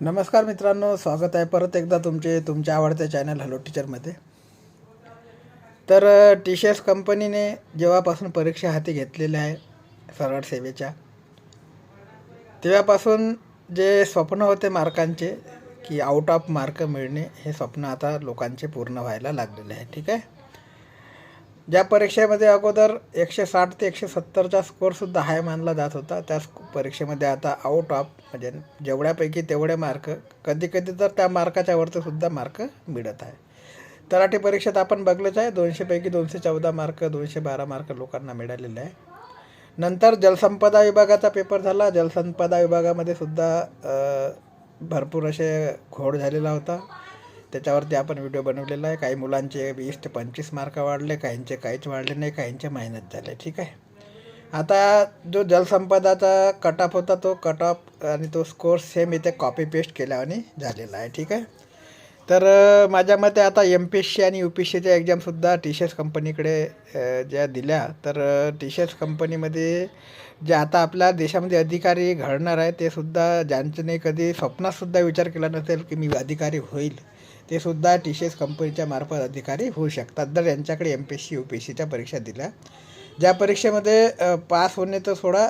नमस्कार मित्रांनो स्वागत आहे परत एकदा तुमचे तुमच्या आवडत्या चॅनल हॅलो टीचरमध्ये तर टी सी एस कंपनीने जेव्हापासून परीक्षा हाती घेतलेल्या आहे सरळ सेवेच्या तेव्हापासून जे स्वप्न होते मार्कांचे की आउट ऑफ मार्क मिळणे हे स्वप्न आता लोकांचे पूर्ण व्हायला लागलेले आहे ठीक आहे? ज्या परीक्षेमध्ये अगोदर एकशे साठ ते एकशे सत्तरचा स्कोअरसुद्धा हाय मानला जात होता त्या परीक्षेमध्ये आता आउट ऑफ म्हणजे जेवढ्यापैकी तेवढे मार्क कधी कधी तर त्या मार्काच्या वरतीसुद्धा मार्क मिळत आहे. तलाठी परीक्षेत आपण बघलंच आहे दोनशेपैकी दोनशे चौदा मार्क दोनशे बारा मार्क लोकांना मिळालेले आहे. नंतर जलसंपदा विभागाचा पेपर झाला जलसंपदा विभागामध्ये सुद्धा भरपूर असे घोड झालेला होता. त्याच्यावरती आपण व्हिडिओ बनवलेला आहे. काही मुलांचे वीस ते पंचवीस मार्क वाढले काहींचे काहीच वाढले नाही काहींचे मायनस झाले. ठीक आहे? आता जो जलसंपदाचा कट ऑफ होता तो कट ऑफ आणि तो स्कोर सेम इथे कॉपी पेस्ट केल्याने झालेला आहे. ठीक आहे? तर माझ्या मते आता एम पी एस सी आणि यू पी एस सीच्या एक्झामसुद्धा टी सी एस कंपनीकडे ज्या दिल्या तर टी सी एस कंपनीमध्ये जे आता आपल्या देशामध्ये अधिकारी घडणार आहे ते सुद्धा ज्यांच्याने कधी स्वप्नातसुद्धा विचार केला नसेल की मी अधिकारी होईल. ते सुद्धा टी सी एस कंपनीच्या मार्फत अधिकारी होऊ शकतात. जर यांच्याकडे M P S C U P S सीच्या परीक्षा दिल्या. ज्या परीक्षेमध्ये पास होणे तर थोडा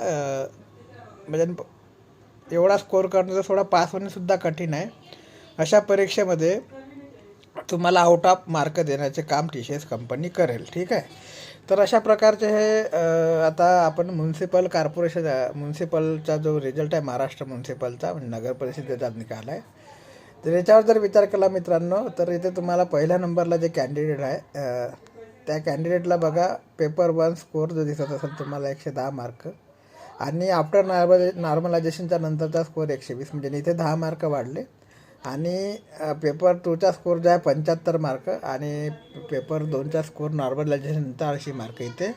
म्हणजे एवढा स्कोअर करणं तर थोडा पास होणेसुद्धा कठीण आहे. अशा परीक्षेमध्ये तुम्हाला आउट ऑफ मार्क देण्याचे काम टी सी एस कंपनी करेल. ठीक आहे? तर अशा प्रकारचे हे आता आपण म्युन्सिपल कॉर्पोरेशन म्युन्सिपलचा जो रिझल्ट आहे महाराष्ट्र म्युन्सिपलचा म्हणजे नगर परिषदेचा निकाल आहे. तर याच्यावर जर विचार केला मित्रांनो तर इथे तुम्हाला पहिल्या नंबरला जे कॅन्डिडेट आहे त्या कॅन्डिडेटला बघा पेपर वन स्कोअर जो दिसत असेल तुम्हाला एकशे दहा मार्क आणि आफ्टर नॉर्मल नॉर्मलायझेशनच्या नंतरचा स्कोअर एकशे वीस म्हणजे इथे दहा मार्क वाढले. आणि पेपर टूचा स्कोअर जो आहे पंच्याहत्तर मार्क आणि पेपर दोनचा स्कोअर नॉर्मलायझेशनचा ऐंशी मार्क इथे.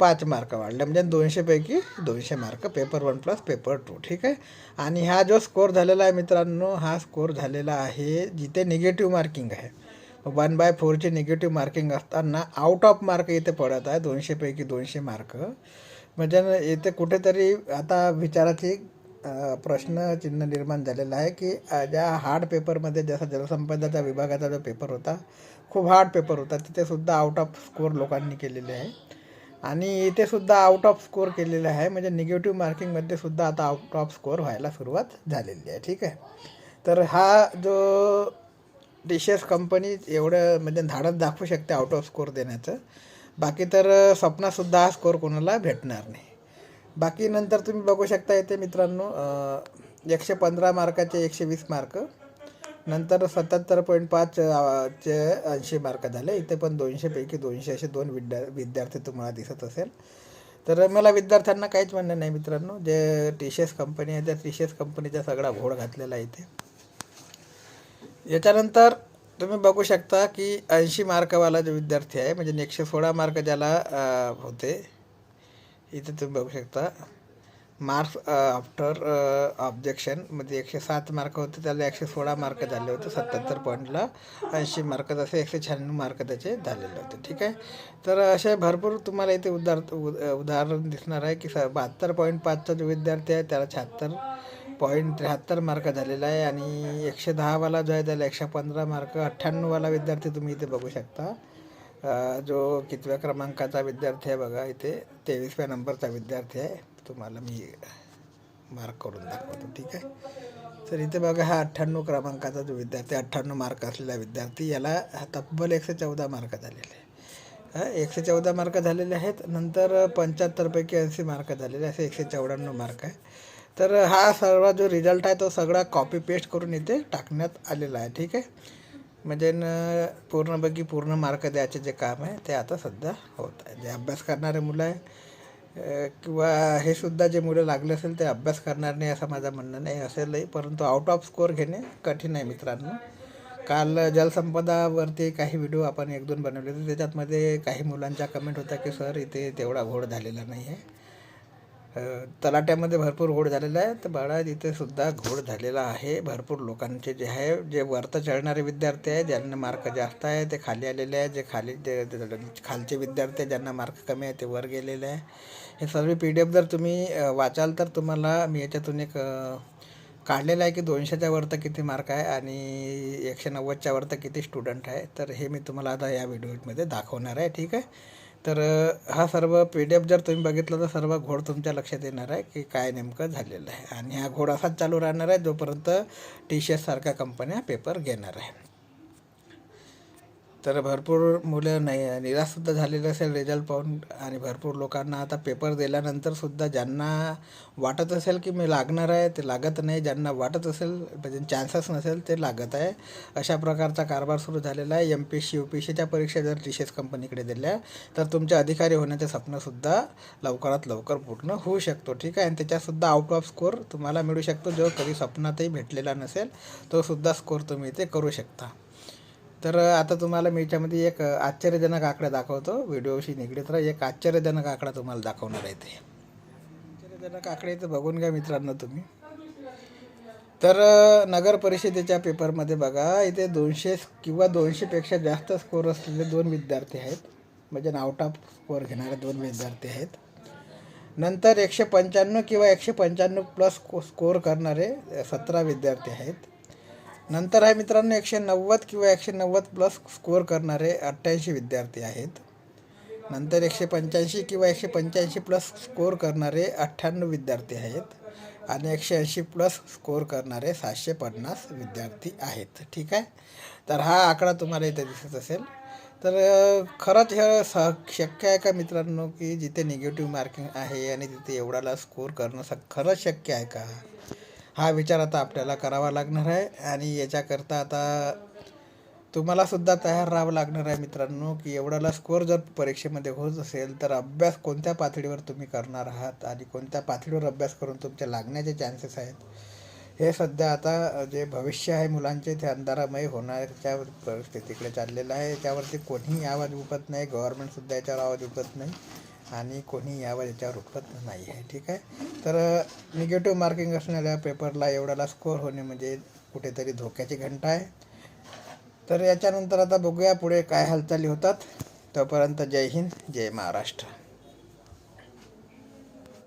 पाच मार्क वाढले. म्हणजे दोनशेपैकी दोनशे mark. Paper one plus paper two. ठीक आहे? आणि हा जो स्कोर झालेला आहे मित्रांनो हा स्कोअर झालेला आहे जिथे निगेटिव्ह मार्किंग आहे. वन बाय फोरची निगेटिव्ह मार्किंग असताना आउट ऑफ मार्क इथे पडत आहे. दोनशेपैकी दोनशे मार्क. म्हणजे इथे कुठेतरी आता विचाराची प्रश्नचिन्ह निर्माण झालेलं आहे की ज्या हार्ड पेपरमध्ये जसा जलसंपदाचा विभागाचा जो पेपर होता खूप हार्ड पेपर होता तिथेसुद्धा आउट ऑफ स्कोर लोकांनी केलेले आहे. आणि इथे सुद्धा आउट ऑफ स्कोअर केलेलं आहे. म्हणजे निगेटिव्ह मार्किंगमध्ये सुद्धा आता आउट ऑफ स्कोअर व्हायला सुरुवात झालेली आहे. ठीक आहे? तर हा जो टी सी एस कंपनी एवढं म्हणजे धाडस दाखवू शकते आउट ऑफ स्कोर देण्याचं. बाकी तर स्वप्नासुद्धा हा स्कोअर कोणाला भेटणार नाही. बाकी नंतर तुम्ही बघू शकता इथे मित्रांनो एकशे पंधरा मार्काचे एकशे वीस मार्क नंतर सत्याहत्तर पॉईंट पाच चे ऐंशी मार्क झाले. इथे पण दोनशेपैकी दोनशे असे दोन विद्या विद्यार्थी तुम्हाला दिसत असेल. तर मला विद्यार्थ्यांना काहीच म्हणणं नाही मित्रांनो. जे टी सी एस कंपनी आहे त्या टी सी एस कंपनीचा सगळा घोड घातलेला आहे इथे. याच्यानंतर तुम्ही बघू शकता की ऐंशी मार्कवाला जो विद्यार्थी आहे म्हणजे एकशे सोळा मार्क ज्याला होते इथे तुम्ही बघू शकता. मार्क्स आफ्टर ऑब्जेक्शन म्हणजे एकशे सात मार्क होते त्याला एकशे सोळा मार्क झाले होते सत्याहत्तर पॉईंटला ऐंशी मार्क तसे एकशे शहाण्णव मार्क त्याचे झालेले होते ठीक आहे? तर असे भरपूर तुम्हाला इथे उदार उद- उदाहरण दिसणार आहे की स बहात्तर पॉईंट पाचचा जो विद्यार्थी आहे त्याला शहात्तर पॉईंट त्र्याहत्तर मार्क झालेला आहे आणि एकशे दहावाला जो आहे त्याला एकशे पंधरा मार्क अठ्ठ्याण्णववाला विद्यार्थी तुम्ही इथे बघू शकता. जो कितव्या क्रमांकाचा विद्यार्थी आहे बघा इथे तेवीसव्या नंबरचा विद्यार्थी आहे. तुम्हाला मी मार्क करून दाखवतो ठीक आहे? तर इथे बघा हा अठ्ठ्याण्णव क्रमांकाचा जो विद्यार्थी अठ्ठ्याण्णव मार्क असलेला विद्यार्थी याला तब्बल एकशे चौदा मार्क झालेले आहे एकशे चौदा मार्क झालेले आहेत नंतर पंच्याहत्तरपैकी ऐंशी मार्क झालेले असे एकशे चौऱ्याण्णव मार्क आहे. तर हा सर्व जो रिझल्ट आहे तो सगळा कॉपी पेस्ट करून इथे टाकण्यात आलेला आहे ठीक आहे? म्हणजे न पूर्णपैकी पूर्ण मार्क द्यायचे जे काम आहे ते आता सध्या होत आहे. जे अभ्यास करणारे मुलं आहे किंवा हे सुद्धा जे मुलं लागले असेल ते अभ्यास करणार नाही असं माझं म्हणणं नाही असेलही परंतु आउट ऑफ स्कोअर घेणे कठीण आहे मित्रांनो. काल जलसंपदावरती काही व्हिडिओ आपण एक दोन बनवले होते. त्याच्यातमध्ये काही मुलांच्या कमेंट होत्या की सर इथे तेवढा घोड झालेला नाही आहे तलाट्यामध्ये भरपूर घोड झालेला आहे. तर बाळा तिथेसुद्धा घोड झालेला आहे. भरपूर लोकांचे जे आहे जे वरतं चढणारे विद्यार्थी आहे ज्यांना मार्क जास्त आहे ते खाली आलेले आहे जे खाली जे खालचे विद्यार्थी आहे ज्यांना मार्क कमी आहे ते वर गेलेले आहे. हे सर्व पी डी एफ जर तुम्ही वाचाल तर तुम्हाला मी याच्यातून एक काढलेलं आहे की दोनशेच्या वर तर किती मार्क आहे आणि एकशे नव्वदच्या वर तर किती स्टुडंट आहे. तर हे मी तुम्हाला आता या व्हिडिओमध्ये दाखवणार आहे. ठीक आहे? तर हा सर्व पी डी एफ जर तुम्ही बघितलं तर सर्व घोड तुमच्या लक्षात येणार आहे की काय नेमकं झालेलं आहे. आणि हा घोड असाच चालू राहणार आहे जोपर्यंत टी सी एससारख्या कंपन्या पेपर घेणार आहे तर भरपूर मुलं नाही निराशसुद्धा झालेले असेल रिझल्ट पाहून. आणि भरपूर लोकांना आता पेपर दिल्यानंतरसुद्धा ज्यांना वाटत असेल की मी लागणार आहे ते लागत नाही. ज्यांना वाटत असेल म्हणजे चान्सेस नसेल ते लागत आहे. अशा प्रकारचा कारभार सुरू झालेला आहे. M P C U P सीच्या परीक्षा जर टी सी एस कंपनीकडे दिल्या तर तुमचे अधिकारी होण्याचे स्वप्नसुद्धा लवकरात लवकर पूर्ण होऊ शकतो. ठीक आहे? आणि त्याच्यातसुद्धा आउट ऑफ स्कोअर तुम्हाला मिळू शकतो. जो कधी स्वप्नातही भेटलेला नसेल तोसुद्धा स्कोर स्कोअर तुम्ही इथे करू शकता. तर आता तुम्हाला मी याच्यामध्ये एक आश्चर्यजनक आकडा दाखवतो. व्हिडिओशी निगडीत राहा. एक आश्चर्यजनक आकडा तुम्हाला दाखवणार आहे ते. आश्चर्यजनक आकडे इथं बघून घ्या मित्रांनो तुम्ही. तर नगर परिषदेच्या पेपरमध्ये बघा इथे दोनशे किंवा दोनशेपेक्षा जास्त स्कोअर असलेले दोन विद्यार्थी आहेत. म्हणजे आउट ऑफ स्कोअर घेणारे दोन विद्यार्थी आहेत. नंतर एकशे पंच्याण्णव किंवा एकशे पंच्याण्णव प्लस स्को स्कोअर करणारे सतरा विद्यार्थी आहेत. नंतर आहे मित्रांनो एकशे नव्वद किंवा एकशे नव्वद प्लस स्कोअर करणारे अठ्ठ्याऐंशी विद्यार्थी आहेत. नंतर एकशे पंच्याऐंशी किंवा एकशे पंच्याऐंशी प्लस स्कोअर करणारे अठ्ठ्याण्णव विद्यार्थी आहेत आणि एकशे ऐंशी प्लस स्कोअर करणारे सातशे पन्नास विद्यार्थी आहेत. ठीक आहे? तर हा आकडा तुम्हाला इथे दिसत असेल. तर खरंच हे स शक्य आहे का मित्रांनो की जिथे निगेटिव्ह मार्किंग आहे आणि तिथे एवढाला स्कोअर करणं स खरंच शक्य आहे का? हा विचार आता आपल्याला करावा लागणार आहे आणि याच्याकरता आता तुम्हालासुद्धा तयार राहावं लागणार आहे मित्रांनो की एवढाला स्कोअर जर परीक्षेमध्ये होत असेल तर अभ्यास कोणत्या पातळीवर तुम्ही करणार आहात आणि कोणत्या पातळीवर अभ्यास करून तुमच्या लागण्याचे चान्सेस आहेत? हे सध्या आता जे भविष्य आहे मुलांचे ते अंधारामय होण्याच्या परिस्थितीकडे चाललेलं आहे. याच्यावरती कोणीही आवाज उठत नाही गव्हर्मेंटसुद्धा याच्यावर आवाज उठत नाही. आणि कोणी यावर याच्यावर उठवत नाही आहे ठीक आहे? तर निगेटिव्ह मार्किंग असणाऱ्या पेपरला एवढाला स्कोअर होणे म्हणजे कुठेतरी धोक्याची घंटा आहे. तर याच्यानंतर आता बघूया पुढे काय हालचाली होतात. तोपर्यंत जय हिंद जय महाराष्ट्र.